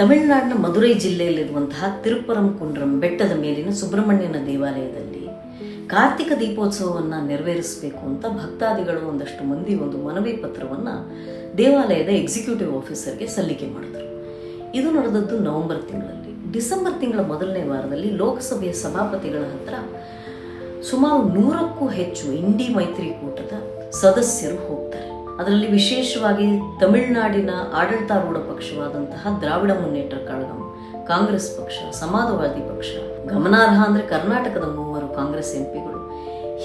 ತಮಿಳುನಾಡಿನ ಮಧುರೈ ಜಿಲ್ಲೆಯಲ್ಲಿರುವಂತಹ ತಿರುಪರಂ ಕುಂಡ್ರಂ ಬೆಟ್ಟದ ಮೇಲಿನ ಸುಬ್ರಹ್ಮಣ್ಯನ ದೇವಾಲಯದಲ್ಲಿ ಕಾರ್ತಿಕ ದೀಪೋತ್ಸವವನ್ನು ನೆರವೇರಿಸಬೇಕು ಅಂತ ಭಕ್ತಾದಿಗಳು ಒಂದಷ್ಟು ಮಂದಿ ಒಂದು ಮನವಿ ಪತ್ರವನ್ನು ದೇವಾಲಯದ ಎಕ್ಸಿಕ್ಯೂಟಿವ್ ಆಫೀಸರ್ಗೆ ಸಲ್ಲಿಕೆ ಮಾಡಿದರು. ಇದು ನಡೆದದ್ದು ನವೆಂಬರ್ ತಿಂಗಳಲ್ಲಿ. ಡಿಸೆಂಬರ್ ತಿಂಗಳ ಮೊದಲನೇ ವಾರದಲ್ಲಿ ಲೋಕಸಭೆಯ ಸಭಾಪತಿಗಳ ಹತ್ರ ಸುಮಾರು ನೂರಕ್ಕೂ ಹೆಚ್ಚು ಇಂಡಿ ಮೈತ್ರಿಕೂಟದ ಸದಸ್ಯರು ಅದರಲ್ಲಿ ವಿಶೇಷವಾಗಿ ತಮಿಳುನಾಡಿನ ಆಡಳಿತಾರೂಢ ಪಕ್ಷವಾದಂತಹ ದ್ರಾವಿಡ ಮುನ್ನೇಟ್ರ ಕಳಗಂ, ಕಾಂಗ್ರೆಸ್ ಪಕ್ಷ, ಸಮಾಜವಾದಿ ಪಕ್ಷ, ಗಮನಾರ್ಹ ಅಂದರೆ ಕರ್ನಾಟಕದ ಮೂವರು ಕಾಂಗ್ರೆಸ್ ಎಂಪಿಗಳು.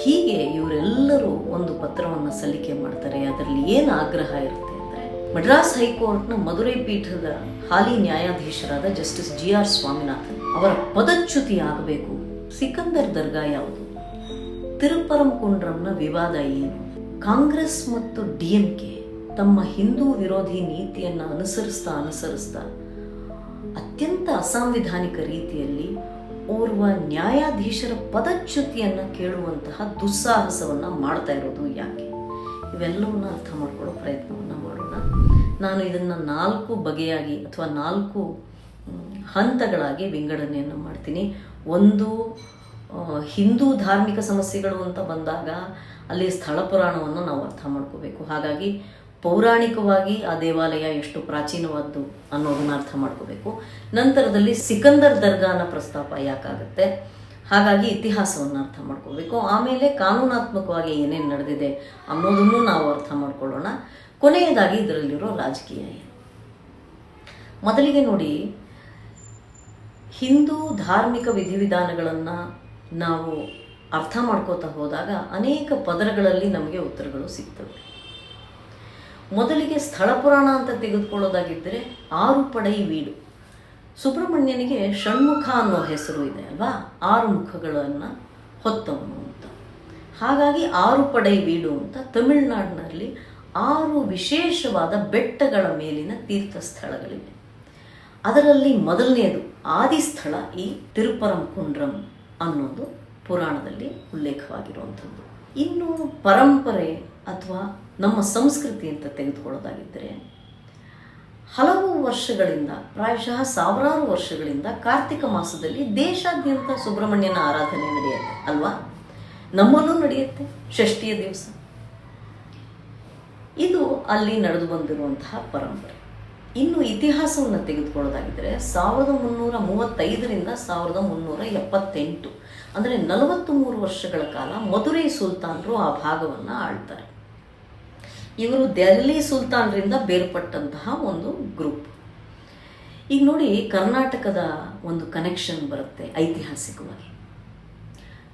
ಹೀಗೆ ಇವರೆಲ್ಲರೂ ಒಂದು ಪತ್ರವನ್ನು ಸಲ್ಲಿಕೆ ಮಾಡ್ತಾರೆ. ಅದರಲ್ಲಿ ಏನು ಆಗ್ರಹ ಇರುತ್ತೆ ಅಂದರೆ ಮಡ್ರಾಸ್ ಹೈಕೋರ್ಟ್ನ ಮಧುರೈ ಪೀಠದ ಹಾಲಿ ನ್ಯಾಯಾಧೀಶರಾದ ಜಸ್ಟಿಸ್ ಜಿ ಆರ್ ಸ್ವಾಮಿನಾಥನ್ ಅವರ ಪದಚ್ಯುತಿ ಆಗಬೇಕು. ಸಿಕಂದರ್ ದರ್ಗಾ ಯಾವುದು? ತಿರುಪರಂ ಕುಂಡ್ರಂನ ವಿವಾದ ಏನು? ಕಾಂಗ್ರೆಸ್ ಮತ್ತು ಡಿಎಂಕೆ ತಮ್ಮ ಹಿಂದೂ ವಿರೋಧಿ ನೀತಿಯನ್ನು ಅನುಸರಿಸ್ತಾ ಅನುಸರಿಸ್ತಾ ಅತ್ಯಂತ ಅಸಾಂವಿಧಾನಿಕ ರೀತಿಯಲ್ಲಿ ಓರ್ವ ನ್ಯಾಯಾಧೀಶರ ಪದಚ್ಯುತಿಯನ್ನು ಕೇಳುವಂತಹ ದುಸ್ಸಾಹಸವನ್ನು ಮಾಡ್ತಾ ಇರೋದು ಯಾಕೆ? ಇವೆಲ್ಲವನ್ನ ಅರ್ಥ ಮಾಡ್ಕೊಳ್ಳೋ ಪ್ರಯತ್ನವನ್ನು ಮಾಡೋಣ. ನಾನು ಇದನ್ನು ನಾಲ್ಕು ಬಗೆಯಾಗಿ ಅಥವಾ ನಾಲ್ಕು ಹಂತಗಳಾಗಿ ವಿಂಗಡಣೆಯನ್ನು ಮಾಡ್ತೀನಿ. ಒಂದು ಹಿಂದೂ ಧಾರ್ಮಿಕ ಸಮಸ್ಯೆಗಳು ಅಂತ ಬಂದಾಗ ಅಲ್ಲಿ ಸ್ಥಳ ಪುರಾಣವನ್ನು ನಾವು ಅರ್ಥ ಮಾಡ್ಕೋಬೇಕು. ಹಾಗಾಗಿ ಪೌರಾಣಿಕವಾಗಿ ಆ ದೇವಾಲಯ ಎಷ್ಟು ಪ್ರಾಚೀನವಾದ್ದು ಅನ್ನೋದನ್ನ ಅರ್ಥ ಮಾಡ್ಕೋಬೇಕು. ನಂತರದಲ್ಲಿ ಸಿಕಂದರ್ ದರ್ಗಾನ ಪ್ರಸ್ತಾಪ ಯಾಕಾಗುತ್ತೆ? ಹಾಗಾಗಿ ಇತಿಹಾಸವನ್ನು ಅರ್ಥ ಮಾಡ್ಕೋಬೇಕು. ಆಮೇಲೆ ಕಾನೂನಾತ್ಮಕವಾಗಿ ಏನೇನು ನಡೆದಿದೆ ಅನ್ನೋದನ್ನು ನಾವು ಅರ್ಥ ಮಾಡ್ಕೊಳ್ಳೋಣ. ಕೊನೆಯದಾಗಿ ಇದರಲ್ಲಿರೋ ರಾಜಕೀಯ ಏನು? ಮೊದಲಿಗೆ ನೋಡಿ, ಹಿಂದೂ ಧಾರ್ಮಿಕ ವಿಧಿವಿಧಾನಗಳನ್ನು ನಾವು ಅರ್ಥ ಮಾಡ್ಕೋತಾ ಹೋದಾಗ ಅನೇಕ ಪದರಗಳಲ್ಲಿ ನಮಗೆ ಉತ್ತರಗಳು ಸಿಗ್ತವೆ. ಮೊದಲಿಗೆ ಸ್ಥಳ ಪುರಾಣ ಅಂತ ತೆಗೆದುಕೊಳ್ಳೋದಾಗಿದ್ದರೆ ಆರು ಪಡೈ ವೀಡು. ಸುಬ್ರಹ್ಮಣ್ಯನಿಗೆ ಷಣ್ಮುಖ ಅನ್ನೋ ಹೆಸರು ಇದೆ ಅಲ್ವಾ? ಆರು ಮುಖಗಳನ್ನು ಹೊತ್ತವನು ಅಂತ. ಹಾಗಾಗಿ ಆರು ಪಡೈ ವೀಡು ಅಂತ ತಮಿಳುನಾಡಿನಲ್ಲಿ ಆರು ವಿಶೇಷವಾದ ಬೆಟ್ಟಗಳ ಮೇಲಿನ ತೀರ್ಥ ಸ್ಥಳಗಳಿವೆ ಅದರಲ್ಲಿ ಮೊದಲನೆಯದು ಆದಿಸ್ಥಳ ಈ ತಿರುಪರಂ ಕುಂಡ್ರಂ ಅನ್ನೋದು ಪುರಾಣದಲ್ಲಿ ಉಲ್ಲೇಖವಾಗಿರುವಂಥದ್ದು. ಇನ್ನು ಪರಂಪರೆ ಅಥವಾ ನಮ್ಮ ಸಂಸ್ಕೃತಿ ಅಂತ ತೆಗೆದುಕೊಳ್ಳೋದಾಗಿದ್ದರೆ, ಹಲವು ವರ್ಷಗಳಿಂದ, ಪ್ರಾಯಶಃ ಸಾವಿರಾರು ವರ್ಷಗಳಿಂದ ಕಾರ್ತಿಕ ಮಾಸದಲ್ಲಿ ದೇಶಾದ್ಯಂತ ಸುಬ್ರಹ್ಮಣ್ಯನ ಆರಾಧನೆ ನಡೆಯುತ್ತೆ, ಅಲ್ವಾ? ನಮ್ಮಲ್ಲೂ ನಡೆಯುತ್ತೆ, ಷಷ್ಠಿಯ ದಿವಸ. ಇದು ಅಲ್ಲಿ ನಡೆದು ಬಂದಿರುವಂತಹ ಪರಂಪರೆ. ಇನ್ನು ಇತಿಹಾಸವನ್ನು ತೆಗೆದುಕೊಳ್ಳೋದಾಗಿದ್ದರೆ ಸಾವಿರದ ಮುನ್ನೂರ ಮೂವತ್ತೈದರಿಂದ ಸಾವಿರದ ಮುನ್ನೂರ ಎಪ್ಪತ್ತೆಂಟು. ಅಂದರೆ ನಲವತ್ತು ಮೂರು ವರ್ಷಗಳ ಕಾಲ ಮಧುರೈ ಸುಲ್ತಾನರು ಆ ಭಾಗವನ್ನು ಆಳ್ತಾರೆ. ಇವರು ದೆಹಲಿ ಸುಲ್ತಾನರಿಂದ ಬೇರ್ಪಟ್ಟಂತಹ ಒಂದು ಗ್ರೂಪ್. ಈಗ ನೋಡಿ ಕರ್ನಾಟಕದ ಒಂದು ಕನೆಕ್ಷನ್ ಬರುತ್ತೆ ಐತಿಹಾಸಿಕವಾಗಿ.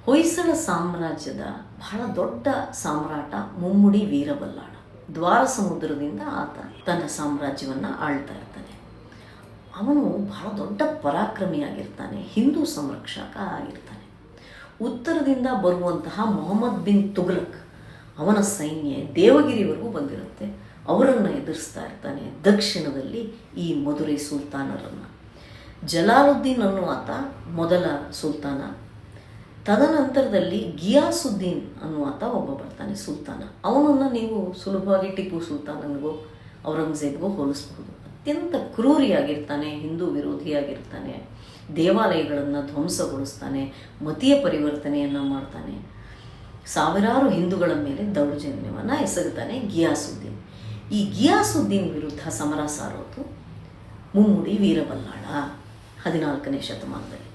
ಹೊಯ್ಸಳ ಸಾಮ್ರಾಜ್ಯದ ಬಹಳ ದೊಡ್ಡ ಸಾಮ್ರಾಟ ಮುಮ್ಮುಡಿ ವೀರಬಲ್ಲಾಳ ದ್ವಾರ ಸಮುದ್ರದಿಂದ ಆತ ತನ್ನ ಸಾಮ್ರಾಜ್ಯವನ್ನು ಆಳ್ತಾ ಇರ್ತಾನೆ. ಅವನು ಬಹಳ ದೊಡ್ಡ ಪರಾಕ್ರಮಿಯಾಗಿರ್ತಾನೆ, ಹಿಂದೂ ಸಂರಕ್ಷಕ ಆಗಿರ್ತಾನೆ. ಉತ್ತರದಿಂದ ಬರುವಂತಹ ಮೊಹಮ್ಮದ್ ಬಿನ್ ತುಘಲಕ್ ಅವನ ಸೈನ್ಯ ದೇವಗಿರಿವರೆಗೂ ಬಂದಿರುತ್ತೆ. ಅವರನ್ನು ಎದುರಿಸ್ತಾ ಇರ್ತಾನೆ ದಕ್ಷಿಣದಲ್ಲಿ ಈ ಮಧುರೈ ಸುಲ್ತಾನರನ್ನು. ಜಲಾಲುದ್ದೀನ್ ಅನ್ನುವಾತ ಮೊದಲ ಸುಲ್ತಾನ. ತದನಂತರದಲ್ಲಿ ಗಿಯಾಸುದ್ದೀನ್ ಅನ್ನುವಾತ ಒಬ್ಬ ಬರ್ತಾನೆ ಸುಲ್ತಾನ. ಅವನನ್ನು ನೀವು ಸುಲಭವಾಗಿ ಟಿಪ್ಪು ಸುಲ್ತಾನನಿಗೋ ಔರಂಗಜೇಬ್ಗೋ ಹೋಲಿಸಬಹುದು. ಅತ್ಯಂತ ಕ್ರೂರಿಯಾಗಿರ್ತಾನೆ, ಹಿಂದೂ ವಿರೋಧಿಯಾಗಿರ್ತಾನೆ, ದೇವಾಲಯಗಳನ್ನು ಧ್ವಂಸಗೊಳಿಸ್ತಾನೆ, ಮತೀಯ ಪರಿವರ್ತನೆಯನ್ನು ಮಾಡ್ತಾನೆ. ಸಾವಿರಾರು ಹಿಂದೂಗಳ ಮೇಲೆ ದೌರ್ಜನ್ಯವನ್ನು ಎಸಗುತ್ತಾನೆ ಗಿಯಾಸುದ್ದೀನ್. ಈ ಗಿಯಾಸುದ್ದೀನ್ ವಿರುದ್ಧ ಸಮರ ಸಾರೋದು ಮುಮ್ಮುಡಿ ವೀರಬಲ್ಲಾಳ ಹದಿನಾಲ್ಕನೇ ಶತಮಾನದಲ್ಲಿ.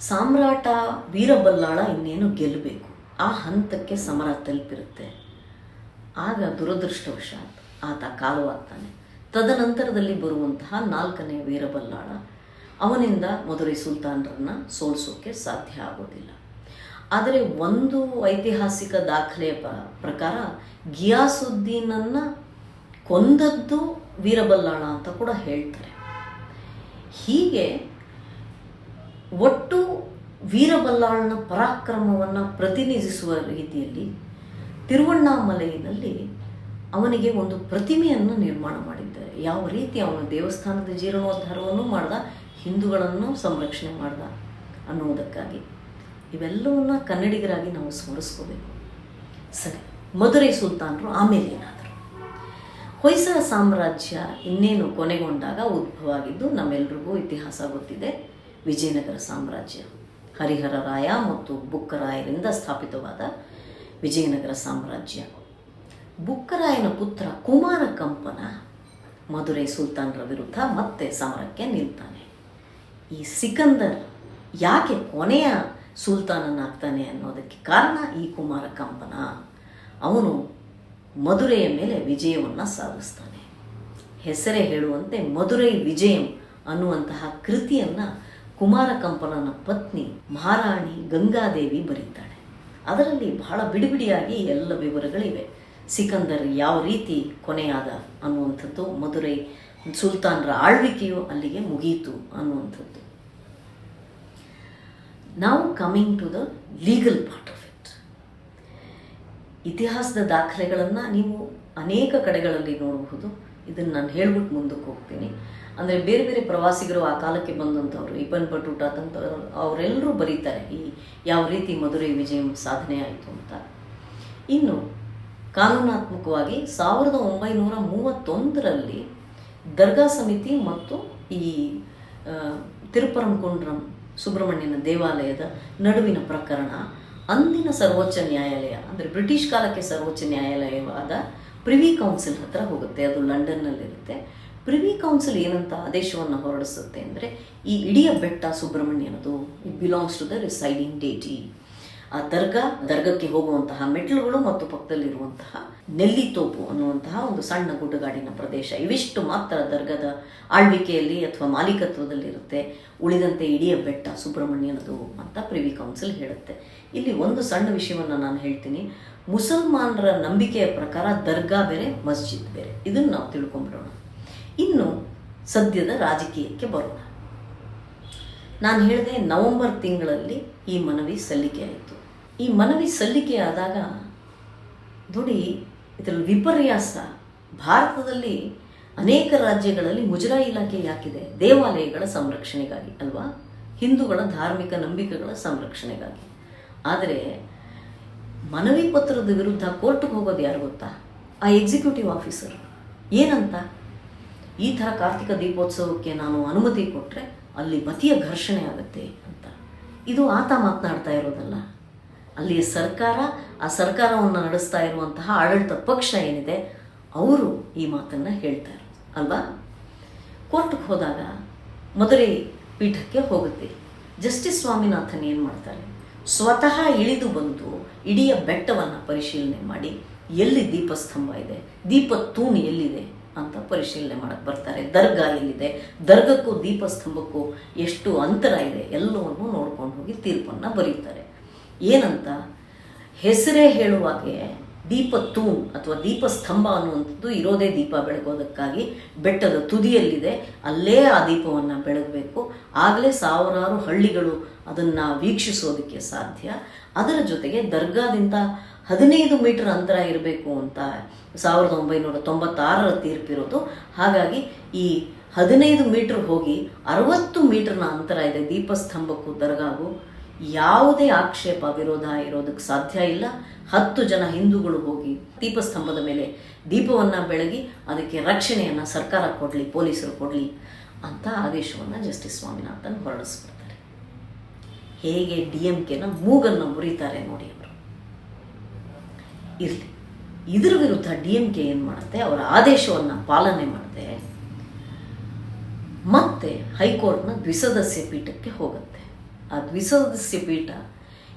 ಸಾಮ್ರಾಟ ವೀರಬಲ್ಲಾಳ ಇನ್ನೇನು ಗೆಲ್ಲಬೇಕು? ಆ ಹಂತಕ್ಕೆ ಸಮರ ತಲುಪಿರುತ್ತೆ. ಆಗ ದುರದೃಷ್ಟವಶಾತ್ ಆತ ಕಾಲವಾಗ್ತಾನೆ. ತದನಂತರದಲ್ಲಿ ಬರುವಂತಹ ನಾಲ್ಕನೇ ವೀರಬಲ್ಲಾಳ ಅವನಿಂದ ಮಧುರೈ ಸುಲ್ತಾನರನ್ನು ಸೋಲಿಸೋಕೆ ಸಾಧ್ಯ ಆಗೋದಿಲ್ಲ. ಆದರೆ ಒಂದು ಐತಿಹಾಸಿಕ ದಾಖಲೆಯ ಪ್ರಕಾರ ಗಿಯಾಸುದ್ದೀನನ್ನು ಕೊಂದದ್ದು ವೀರಬಲ್ಲಾಳ ಅಂತ ಕೂಡ ಹೇಳ್ತಾರೆ. ಹೀಗೆ ಒಟ್ಟು ವೀರಬಲ್ಲಾಳನ ಪರಾಕ್ರಮವನ್ನು ಪ್ರತಿನಿಧಿಸುವ ರೀತಿಯಲ್ಲಿ ತಿರುವಣ್ಣಾಮಲೈನಲ್ಲಿ ಅವನಿಗೆ ಒಂದು ಪ್ರತಿಮೆಯನ್ನು ನಿರ್ಮಾಣ ಮಾಡಿದ್ದಾರೆ. ಯಾವ ರೀತಿ ಅವನು ದೇವಸ್ಥಾನದ ಜೀರ್ಣೋದ್ಧಾರವನ್ನು ಮಾಡ್ದ, ಹಿಂದೂಗಳನ್ನು ಸಂರಕ್ಷಣೆ ಮಾಡ್ದ ಅನ್ನುವುದಕ್ಕಾಗಿ ಇವೆಲ್ಲವನ್ನ ಕನ್ನಡಿಗರಾಗಿ ನಾವು ಸ್ಮರಿಸ್ಕೋಬೇಕು. ಸರಿ, ಮಧುರೈ ಸುಲ್ತಾನರು ಆಮೇಲೆ ಏನಾದರು? ಹೊಯ್ಸಳ ಸಾಮ್ರಾಜ್ಯ ಇನ್ನೇನು ಕೊನೆಗೊಂಡಾಗ ಉದ್ಭವ ಆಗಿದ್ದು ನಮ್ಮೆಲ್ರಿಗೂ ಇತಿಹಾಸ ಗೊತ್ತಿದೆ. ವಿಜಯನಗರ ಸಾಮ್ರಾಜ್ಯ. ಹರಿಹರ ರಾಯ ಮತ್ತು ಬುಕ್ಕರಾಯರಿಂದ ಸ್ಥಾಪಿತವಾದ ವಿಜಯನಗರ ಸಾಮ್ರಾಜ್ಯ. ಬುಕ್ಕರಾಯನ ಪುತ್ರ ಕುಮಾರ ಕಂಪನ ಮಧುರೈ ಸುಲ್ತಾನರ ವಿರುದ್ಧ ಮತ್ತೆ ಸಮರಕ್ಕೆ ನಿಲ್ತಾನೆ. ಈ ಸಿಕಂದರ್ ಯಾಕೆ ಕೊನೆಯ ಸುಲ್ತಾನನಾಗ್ತಾನೆ ಅನ್ನೋದಕ್ಕೆ ಕಾರಣ ಈ ಕುಮಾರ ಕಂಪನ. ಅವನು ಮಧುರೆಯ ಮೇಲೆ ವಿಜಯವನ್ನು ಸಾಧಿಸ್ತಾನೆ. ಹೆಸರೇ ಹೇಳುವಂತೆ ಮಧುರೈ ವಿಜಯಂ ಅನ್ನುವಂತಹ ಕೃತಿಯನ್ನು ಕುಮಾರ ಕಂಪನನ ಪತ್ನಿ ಮಹಾರಾಣಿ ಗಂಗಾದೇವಿ ಬರೀತಾಳೆ. ಅದರಲ್ಲಿ ಬಹಳ ಬಿಡಿಬಿಡಿಯಾಗಿ ಎಲ್ಲ ವಿವರಗಳಿವೆ. ಸಿಕಂದರ್ ಯಾವ ರೀತಿ ಕೊನೆಯಾದ ಅನ್ನುವಂಥದ್ದು, ಮಧುರೈ ಸುಲ್ತಾನರ ಆಳ್ವಿಕೆಯು ಅಲ್ಲಿಗೆ ಮುಗಿಯಿತು ಅನ್ನುವಂಥದ್ದು. ನಾವು coming to the legal part of it ಇತಿಹಾಸದ ದಾಖಲೆಗಳನ್ನು ನೀವು ಅನೇಕ ಕಡೆಗಳಲ್ಲಿ ನೋಡಬಹುದು. ಇದನ್ನು ನಾನು ಹೇಳ್ಬಿಟ್ಟು ಮುಂದಕ್ಕೆ ಹೋಗ್ತೀನಿ. ಅಂದರೆ ಬೇರೆ ಬೇರೆ ಪ್ರವಾಸಿಗರು ಆ ಕಾಲಕ್ಕೆ ಬಂದಂಥವ್ರು ಇಬ್ಬನ್ ತಂತವ್ರು ಅವರೆಲ್ಲರೂ ಬರೀತಾರೆ, ಈ ಯಾವ ರೀತಿ ಮಧುರೈ ವಿಜಯ ಸಾಧನೆ ಆಯಿತು ಅಂತ. ಇನ್ನು ಕಾನೂನಾತ್ಮಕವಾಗಿ ಸಾವಿರದ ಒಂಬೈನೂರ ಮೂವತ್ತೊಂದರಲ್ಲಿ ದರ್ಗಾ ಸಮಿತಿ ಮತ್ತು ಈ ತಿರುಪರಂಕುಂಡ್ರಂ ಸುಬ್ರಹ್ಮಣ್ಯನ ದೇವಾಲಯದ ನಡುವಿನ ಪ್ರಕರಣ, ಅಂದಿನ ಸರ್ವೋಚ್ಚ ನ್ಯಾಯಾಲಯ, ಅಂದರೆ ಬ್ರಿಟಿಷ್ ಕಾಲಕ್ಕೆ ಸರ್ವೋಚ್ಚ ನ್ಯಾಯಾಲಯವಾದ ಪ್ರಿವಿ ಕೌನ್ಸಿಲ್ ಹತ್ರ ಹೋಗುತ್ತೆ, ಅದು ಲಂಡನ್ನಲ್ಲಿರುತ್ತೆ. ಪ್ರಿವಿ ಕೌನ್ಸಿಲ್ ಏನಂತ ಆದೇಶವನ್ನು ಹೊರಡಿಸುತ್ತೆ ಅಂದರೆ ಈ ಇಡೀ ಬೆಟ್ಟ ಸುಬ್ರಹ್ಮಣ್ಯನದು it belongs to the residing deity ಆ ದರ್ಗಾ, ದರ್ಗಕ್ಕೆ ಹೋಗುವಂತಹ ಮೆಟ್ಲುಗಳು ಮತ್ತು ಪಕ್ಕದಲ್ಲಿರುವಂತಹ ನೆಲ್ಲಿತೋಪು ಅನ್ನುವಂತಹ ಒಂದು ಸಣ್ಣ ಗುಡ್ಡಗಾಡಿನ ಪ್ರದೇಶ. ಇವಿಷ್ಟು ಮಾತ್ರ ದರ್ಗದ ಆಳ್ವಿಕೆಯಲ್ಲಿ ಅಥವಾ ಮಾಲೀಕತ್ವದಲ್ಲಿರುತ್ತೆ. ಉಳಿದಂತೆ ಇಡೀ ಬೆಟ್ಟ ಸುಬ್ರಹ್ಮಣ್ಯನದು ಅಂತ ಪ್ರಿವಿ ಕೌನ್ಸಿಲ್ ಹೇಳುತ್ತೆ. ಇಲ್ಲಿ ಒಂದು ಸಣ್ಣ ವಿಷಯವನ್ನು ನಾನು ಹೇಳ್ತೀನಿ. ಮುಸಲ್ಮಾನರ ನಂಬಿಕೆಯ ಪ್ರಕಾರ ದರ್ಗಾ ಬೇರೆ, ಮಸ್ಜಿದ್ ಬೇರೆ. ಇದನ್ನು ನಾವು ತಿಳ್ಕೊಂಬಿಡೋಣ. ಇನ್ನು ಸದ್ಯದ ರಾಜಕೀಯಕ್ಕೆ ಬರೋಣ. ನಾನು ಹೇಳಿದೆ, ನವೆಂಬರ್ ತಿಂಗಳಲ್ಲಿ ಈ ಮನವಿ ಸಲ್ಲಿಕೆ ಆಯಿತು. ಈ ಮನವಿ ಸಲ್ಲಿಕೆ ಆದಾಗ, ನೋಡಿ, ಇದರಲ್ಲಿ ವಿಪರ್ಯಾಸ. ಭಾರತದಲ್ಲಿ ಅನೇಕ ರಾಜ್ಯಗಳಲ್ಲಿ ಮುಜರಾಯಿ ಇಲಾಖೆ ಯಾಕಿದೆ? ದೇವಾಲಯಗಳ ಸಂರಕ್ಷಣೆಗಾಗಿ ಅಲ್ವಾ? ಹಿಂದೂಗಳ ಧಾರ್ಮಿಕ ನಂಬಿಕೆಗಳ ಸಂರಕ್ಷಣೆಗಾಗಿ. ಆದರೆ ಮನವಿ ಪತ್ರದ ವಿರುದ್ಧ ಕೋರ್ಟ್ಗೆ ಹೋಗೋದು ಯಾರು ಗೊತ್ತಾ? ಆ ಎಕ್ಸಿಕ್ಯೂಟಿವ್ ಆಫೀಸರ್ ಏನಂತ? ಈ ಥರ ಕಾರ್ತಿಕ ದೀಪೋತ್ಸವಕ್ಕೆ ನಾನು ಅನುಮತಿ ಕೊಟ್ಟರೆ ಅಲ್ಲಿ ಮತಿಯ ಘರ್ಷಣೆ ಆಗುತ್ತೆ ಅಂತ. ಇದು ಆತ ಮಾತನಾಡ್ತಾ ಇರೋದಲ್ಲ. ಅಲ್ಲಿ ಸರ್ಕಾರ, ಆ ಸರ್ಕಾರವನ್ನು ನಡೆಸ್ತಾ ಇರುವಂತಹ ಆಡಳಿತ ಪಕ್ಷ ಏನಿದೆ, ಅವರು ಈ ಮಾತನ್ನು ಹೇಳ್ತಾ ಇರೋದು. ಅಲ್ವಾ? ಕೋರ್ಟ್ಗೆ ಹೋದಾಗ ಮಧುರೈ ಪೀಠಕ್ಕೆ ಹೋಗುತ್ತೆ. ಜಸ್ಟಿಸ್ ಸ್ವಾಮಿನಾಥನ್ ಏನು ಮಾಡ್ತಾರೆ? ಸ್ವತಃ ಇಳಿದು ಬಂದು ಇಡೀ ಬೆಟ್ಟವನ್ನು ಪರಿಶೀಲನೆ ಮಾಡಿ, ಎಲ್ಲಿ ದೀಪಸ್ತಂಭ ಇದೆ, ದೀಪ ತೂಣಿ ಎಲ್ಲಿದೆ ಅಂತ ಪರಿಶೀಲನೆ ಮಾಡಕ್ಕೆ ಬರ್ತಾರೆ. ದರ್ಗಾ ಎಲ್ಲಿದೆ, ದರ್ಗಕ್ಕೂ ದೀಪಸ್ತಂಭಕ್ಕೂ ಎಷ್ಟು ಅಂತರ ಇದೆ, ಎಲ್ಲವನ್ನು ನೋಡ್ಕೊಂಡು ಹೋಗಿ ತೀರ್ಪನ್ನು ಬರೀತಾರೆ. ಏನಂತ? ಹೆಸರೇ ಹೇಳುವಾಗೆ ದೀಪ ತೂಣ್ ಅಥವಾ ದೀಪಸ್ತಂಭ ಅನ್ನುವಂಥದ್ದು ಇರೋದೇ ದೀಪ ಬೆಳಗೋದಕ್ಕಾಗಿ. ಬೆಟ್ಟದ ತುದಿಯಲ್ಲಿದೆ, ಅಲ್ಲೇ ಆ ದೀಪವನ್ನು ಬೆಳಗಬೇಕು. ಆಗಲೇ ಸಾವಿರಾರು ಹಳ್ಳಿಗಳು ಅದನ್ನು ವೀಕ್ಷಿಸೋದಕ್ಕೆ ಸಾಧ್ಯ. ಅದರ ಜೊತೆಗೆ ದರ್ಗಾದಿಂದ ಹದಿನೈದು ಮೀಟರ್ ಅಂತರ ಇರಬೇಕು ಅಂತ ಸಾವಿರದ ಒಂಬೈನೂರ ತೊಂಬತ್ತಾರರ ತೀರ್ಪಿರೋದು. ಹಾಗಾಗಿ ಈ ಹದಿನೈದು ಮೀಟರ್ ಹೋಗಿ ಅರವತ್ತು ಮೀಟರ್ನ ಅಂತರ ಇದೆ ದೀಪಸ್ತಂಭಕ್ಕೂ ದರ್ಗಾಗೂ. ಯಾವುದೇ ಆಕ್ಷೇಪ, ವಿರೋಧ ಇರೋದಕ್ಕೆ ಸಾಧ್ಯ ಇಲ್ಲ. ಹತ್ತು ಜನ ಹಿಂದೂಗಳು ಹೋಗಿ ದೀಪಸ್ತಂಭದ ಮೇಲೆ ದೀಪವನ್ನು ಬೆಳಗಿ ಅದಕ್ಕೆ ರಕ್ಷಣೆಯನ್ನು ಸರ್ಕಾರ ಕೊಡಲಿ, ಪೊಲೀಸರು ಕೊಡಲಿ ಅಂತ ಆದೇಶವನ್ನು ಜಸ್ಟಿಸ್ ಸ್ವಾಮಿನಾಥನ್ ಹೊರಡಿಸ್ಬಿಡ್ತಾರೆ ಹೇಗೆ ಡಿ ಎಂ ಕೆನ ಮೂಗನ್ನು ಮುರಿತಾರೆ ನೋಡಿ ಅವರು. ಇರಲಿ. ಇದರ ವಿರುದ್ಧ ಡಿ ಎಂ ಕೆ ಏನು ಮಾಡುತ್ತೆ? ಅವರ ಆದೇಶವನ್ನು ಪಾಲನೆ ಮಾಡುತ್ತೆ. ಮತ್ತೆ ಹೈಕೋರ್ಟ್ನ ದ್ವಿಸದಸ್ಯ ಪೀಠಕ್ಕೆ ಹೋಗುತ್ತೆ. ಆ ದ್ವಿಸದಸ್ಯ ಪೀಠ,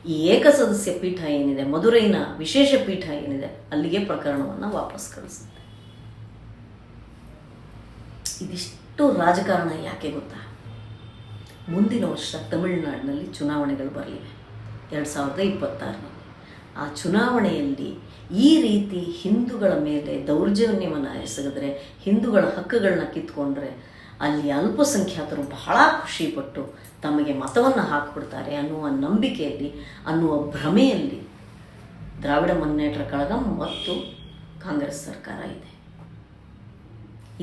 ಈ ಏಕಸದಸ್ಯ ಪೀಠ ಏನಿದೆ, ಮಧುರೈನ ವಿಶೇಷ ಪೀಠ ಏನಿದೆ, ಅಲ್ಲಿಗೆ ಪ್ರಕರಣವನ್ನು ವಾಪಸ್ ಕಳಿಸುತ್ತೆ. ಇದಿಷ್ಟು ರಾಜಕಾರಣ ಯಾಕೆ ಗೊತ್ತಾ? ಮುಂದಿನ ವರ್ಷ ತಮಿಳುನಾಡಿನಲ್ಲಿ ಚುನಾವಣೆಗಳು ಬರಲಿವೆ. ಎರಡು ಸಾವಿರದ ಇಪ್ಪತ್ತಾರರಲ್ಲಿ. ಆ ಚುನಾವಣೆಯಲ್ಲಿ ಈ ರೀತಿ ಹಿಂದೂಗಳ ಮೇಲೆ ದೌರ್ಜನ್ಯವನ್ನು ಎಸಗಿದ್ರೆ, ಹಿಂದೂಗಳ ಹಕ್ಕುಗಳನ್ನ ಕಿತ್ಕೊಂಡ್ರೆ ಅಲ್ಲಿ ಅಲ್ಪಸಂಖ್ಯಾತರು ಬಹಳ ಖುಷಿಪಟ್ಟು ತಮಗೆ ಮತವನ್ನು ಹಾಕಿಬಿಡ್ತಾರೆ ಅನ್ನುವ ನಂಬಿಕೆಯಲ್ಲಿ, ಅನ್ನುವ ಭ್ರಮೆಯಲ್ಲಿ ದ್ರಾವಿಡ ಮುನ್ನೇಟ್ರ ಕಳಗ ಮತ್ತು ಕಾಂಗ್ರೆಸ್ ಸರ್ಕಾರ ಇದೆ.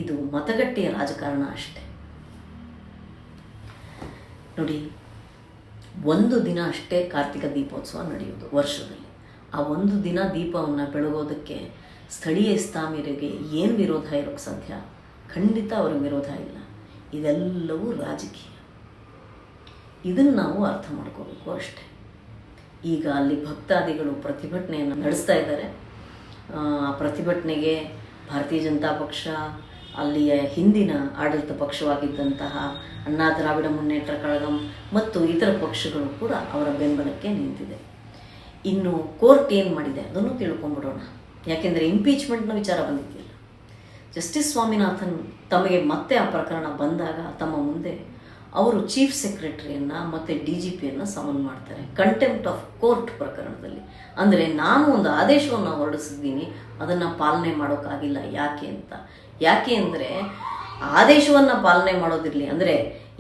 ಇದು ಮತಗಟ್ಟೆಯ ರಾಜಕಾರಣ ಅಷ್ಟೇ. ನೋಡಿ, ಒಂದು ದಿನ ಅಷ್ಟೇ ಕಾರ್ತಿಕ ದೀಪೋತ್ಸವ ನಡೆಯೋದು ವರ್ಷದಲ್ಲಿ. ಆ ಒಂದು ದಿನ ದೀಪವನ್ನು ಬೆಳಗೋದಕ್ಕೆ ಸ್ಥಳೀಯ ಇಸ್ಲಾಮಿಯರಿಗೆ ಏನು ವಿರೋಧ ಇರೋಕ್ಕೆ ಸಾಧ್ಯ? ಖಂಡಿತ ಅವ್ರಿಗೆ ವಿರೋಧ ಇಲ್ಲ. ಇದೆಲ್ಲವೂ ರಾಜಕೀಯ. ಇದನ್ನು ನಾವು ಅರ್ಥ ಮಾಡ್ಕೋಬೇಕು ಅಷ್ಟೆ. ಈಗ ಅಲ್ಲಿ ಭಕ್ತಾದಿಗಳು ಪ್ರತಿಭಟನೆಯನ್ನು ನಡೆಸ್ತಾ ಇದ್ದಾರೆ. ಆ, ಪ್ರತಿಭಟನೆಗೆ ಭಾರತೀಯ ಜನತಾ ಪಕ್ಷ ಅಲ್ಲಿಯ ಹಿಂದಿನ ಆಡಳಿತ ಪಕ್ಷವಾಗಿದ್ದಂತಹ ಅಣ್ಣಾ ದ್ರಾವಿಡ ಮುನ್ನೇಟ್ರ ಕಳಗಂ ಮತ್ತು ಇತರ ಪಕ್ಷಗಳು ಕೂಡ ಅವರ ಬೆಂಬಲಕ್ಕೆ ನಿಂತಿದೆ. ಇನ್ನು ಕೋರ್ಟ್ ಏನು ಮಾಡಿದೆ ಅದನ್ನು ತಿಳ್ಕೊಂಬಿಡೋಣ ಯಾಕೆಂದರೆ ಇಂಪೀಚ್ಮೆಂಟ್ನ ವಿಚಾರ ಬಂದಿದ್ದಿಲ್ಲ ಜಸ್ಟಿಸ್ ಸ್ವಾಮಿನಾಥನ್ ತಮಗೆ ಮತ್ತೆ ಆ ಪ್ರಕರಣ ಬಂದಾಗ ತಮ್ಮ ಮುಂದೆ ಅವರು ಚೀಫ್ ಸೆಕ್ರೆಟರಿಯನ್ನು ಮತ್ತು ಡಿ ಜಿ ಪಿಯನ್ನು ಸಮನ್ ಮಾಡ್ತಾರೆ. ಕಂಟೆಂಪ್ಟ್ ಆಫ್ ಕೋರ್ಟ್ ಪ್ರಕರಣದಲ್ಲಿ. ಅಂದರೆ ನಾನು ಒಂದು ಆದೇಶವನ್ನು ಹೊರಡಿಸಿದ್ದೀನಿ, ಅದನ್ನು ಪಾಲನೆ ಮಾಡೋಕ್ಕಾಗಿಲ್ಲ, ಯಾಕೆ ಅಂತ. ಯಾಕೆ ಅಂದರೆ ಆದೇಶವನ್ನು ಪಾಲನೆ ಮಾಡೋದಿರಲಿ, ಅಂದರೆ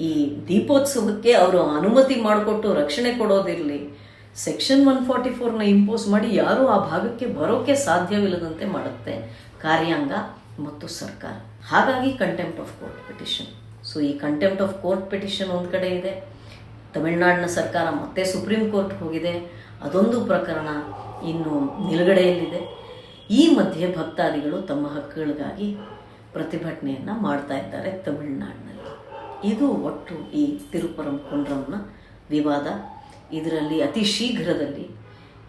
ಈ ದೀಪೋತ್ಸವಕ್ಕೆ ಅವರು ಅನುಮತಿ ಮಾಡಿಕೊಟ್ಟು ರಕ್ಷಣೆ ಕೊಡೋದಿರಲಿ ಸೆಕ್ಷನ್ ಒನ್ ಫಾರ್ಟಿ ಫೋರ್ನ ಇಂಪೋಸ್ ಮಾಡಿ ಯಾರೂ ಆ ಭಾಗಕ್ಕೆ ಬರೋಕ್ಕೆ ಸಾಧ್ಯವಿಲ್ಲದಂತೆ ಮಾಡುತ್ತೆ ಕಾರ್ಯಾಂಗ ಮತ್ತು ಸರ್ಕಾರ. ಹಾಗಾಗಿ contempt of court petition so ಈ ಕಂಟೆಂಪ್ಟ್ ಆಫ್ ಕೋರ್ಟ್ ಪಿಟಿಷನ್ ಒಂದು ಕಡೆ ಇದೆ. ತಮಿಳುನಾಡಿನ ಸರ್ಕಾರ ಮತ್ತೆ ಸುಪ್ರೀಂ ಕೋರ್ಟ್ ಹೋಗಿದೆ. ಅದೊಂದು ಪ್ರಕರಣ ಇನ್ನು ನಿಲುಗಡೆಯಲ್ಲಿದೆ. ಈ ಮಧ್ಯೆ ಭಕ್ತಾದಿಗಳು ತಮ್ಮ ಹಕ್ಕುಗಳಿಗಾಗಿ ಪ್ರತಿಭಟನೆಯನ್ನು ಮಾಡ್ತಾ ಇದ್ದಾರೆ ತಮಿಳುನಾಡಿನಲ್ಲಿ. ಇದು ಒಟ್ಟು ಈ ತಿರುಪರಂ ಕುಂಡ್ರಂನ ವಿವಾದ. ಇದರಲ್ಲಿ ಅತಿ ಶೀಘ್ರದಲ್ಲಿ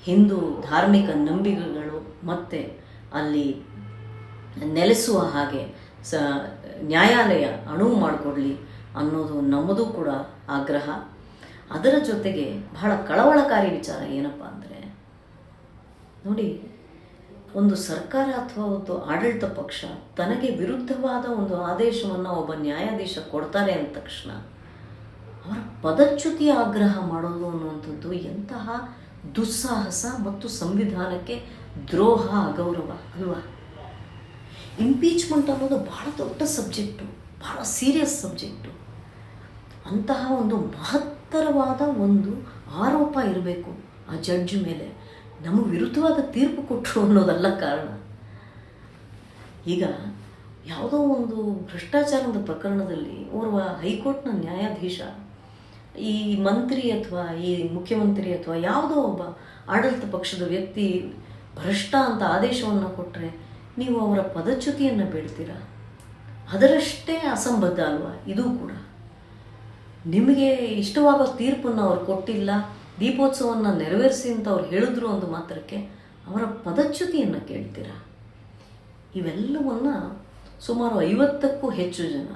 ಹಿಂದೂ ಧಾರ್ಮಿಕ ನಂಬಿಕೆಗಳು ಮತ್ತು ಅಲ್ಲಿ ನೆಲೆಸುವ ಹಾಗೆ ಸ ನ್ಯಾಯಾಲಯ ಅಣುವು ಮಾಡಿಕೊಡ್ಲಿ ಅನ್ನೋದು ನಮ್ಮದು ಕೂಡ ಆಗ್ರಹ. ಅದರ ಜೊತೆಗೆ ಬಹಳ ಕಳವಳಕಾರಿ ವಿಚಾರ ಏನಪ್ಪ ಅಂದರೆ ನೋಡಿ ಒಂದು ಸರ್ಕಾರ ಅಥವಾ ಒಂದು ಆಡಳಿತ ಪಕ್ಷ ತನಗೆ ವಿರುದ್ಧವಾದ ಒಂದು ಆದೇಶವನ್ನು ಒಬ್ಬ ನ್ಯಾಯಾಧೀಶ ಕೊಡ್ತಾರೆ ಅಂದ ತಕ್ಷಣ ಅವರ ಪದಚ್ಯುತಿ ಆಗ್ರಹ ಮಾಡೋದು ಅನ್ನುವಂಥದ್ದು ಎಂತಹ ದುಸ್ಸಾಹಸ ಮತ್ತು ಸಂವಿಧಾನಕ್ಕೆ ದ್ರೋಹ ಅಗೌರವ ಅಲ್ವಾ? ಇಂಪೀಚ್ಮೆಂಟ್ ಅನ್ನೋದು ಬಹಳ ದೊಡ್ಡ ಸಬ್ಜೆಕ್ಟು ಬಹಳ ಸೀರಿಯಸ್ ಸಬ್ಜೆಕ್ಟು ಅಂತಹ ಒಂದು ಮಹತ್ತರವಾದ ಒಂದು ಆರೋಪ ಇರಬೇಕು ಆ ಜಡ್ಜ್ ಮೇಲೆ. ನಮಗೆ ವಿರುದ್ಧವಾದ ತೀರ್ಪು ಕೊಟ್ಟರು ಅನ್ನೋದಲ್ಲ ಕಾರಣ. ಈಗ ಯಾವುದೋ ಒಂದು ಭ್ರಷ್ಟಾಚಾರದ ಪ್ರಕರಣದಲ್ಲಿ ಓರ್ವ ಹೈಕೋರ್ಟ್ನ ನ್ಯಾಯಾಧೀಶ, ಈ ಮಂತ್ರಿ ಅಥವಾ ಈ ಮುಖ್ಯಮಂತ್ರಿ ಅಥವಾ ಯಾವುದೋ ಒಬ್ಬ ಆಡಳಿತ ಪಕ್ಷದ ವ್ಯಕ್ತಿ ಭ್ರಷ್ಟ ಅಂತ ಆದೇಶವನ್ನು ಕೊಟ್ಟರೆ ನೀವು ಅವರ ಪದಚ್ಯುತಿಯನ್ನು ಬೇಡ್ತೀರಾ? ಅದರಷ್ಟೇ ಅಸಂಬದ್ಧ ಅಲ್ವಾ? ಇದು ಕೂಡ. ನಿಮಗೆ ಇಷ್ಟವಾಗೋ ತೀರ್ಪನ್ನು ಅವ್ರು ಕೊಟ್ಟಿಲ್ಲ ದೀಪೋತ್ಸವವನ್ನು ನೆರವೇರಿಸಿ ಅಂತ ಅವ್ರು ಹೇಳಿದ್ರು ಒಂದು ಮಾತ್ರಕ್ಕೆ ಅವರ ಪದಚ್ಯುತಿಯನ್ನು ಕೇಳ್ತೀರಾ? ಇವೆಲ್ಲವನ್ನು ಸುಮಾರು ಐವತ್ತಕ್ಕೂ ಹೆಚ್ಚು ಜನ,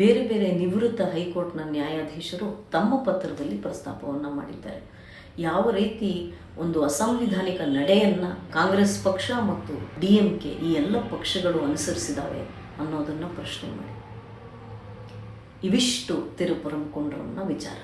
ಬೇರೆ ಬೇರೆ ನಿವೃತ್ತ ಹೈಕೋರ್ಟ್ನ ನ್ಯಾಯಾಧೀಶರು ತಮ್ಮ ಪತ್ರದಲ್ಲಿ ಪ್ರಸ್ತಾಪವನ್ನು ಮಾಡಿದ್ದಾರೆ. ಯಾವ ರೀತಿ ಒಂದು ಅಸಂವಿಧಾನಿಕ ನಡೆಯನ್ನು ಕಾಂಗ್ರೆಸ್ ಪಕ್ಷ ಮತ್ತು ಡಿ ಎಂ ಕೆ ಈ ಎಲ್ಲ ಪಕ್ಷಗಳು ಅನುಸರಿಸಿದಾವೆ ಅನ್ನೋದನ್ನು ಪ್ರಶ್ನೆ ಮಾಡಿ. ಇವಿಷ್ಟು ತಿರುಪುರಂ ಕೊಂಡ್ರನ್ನ ವಿಚಾರ.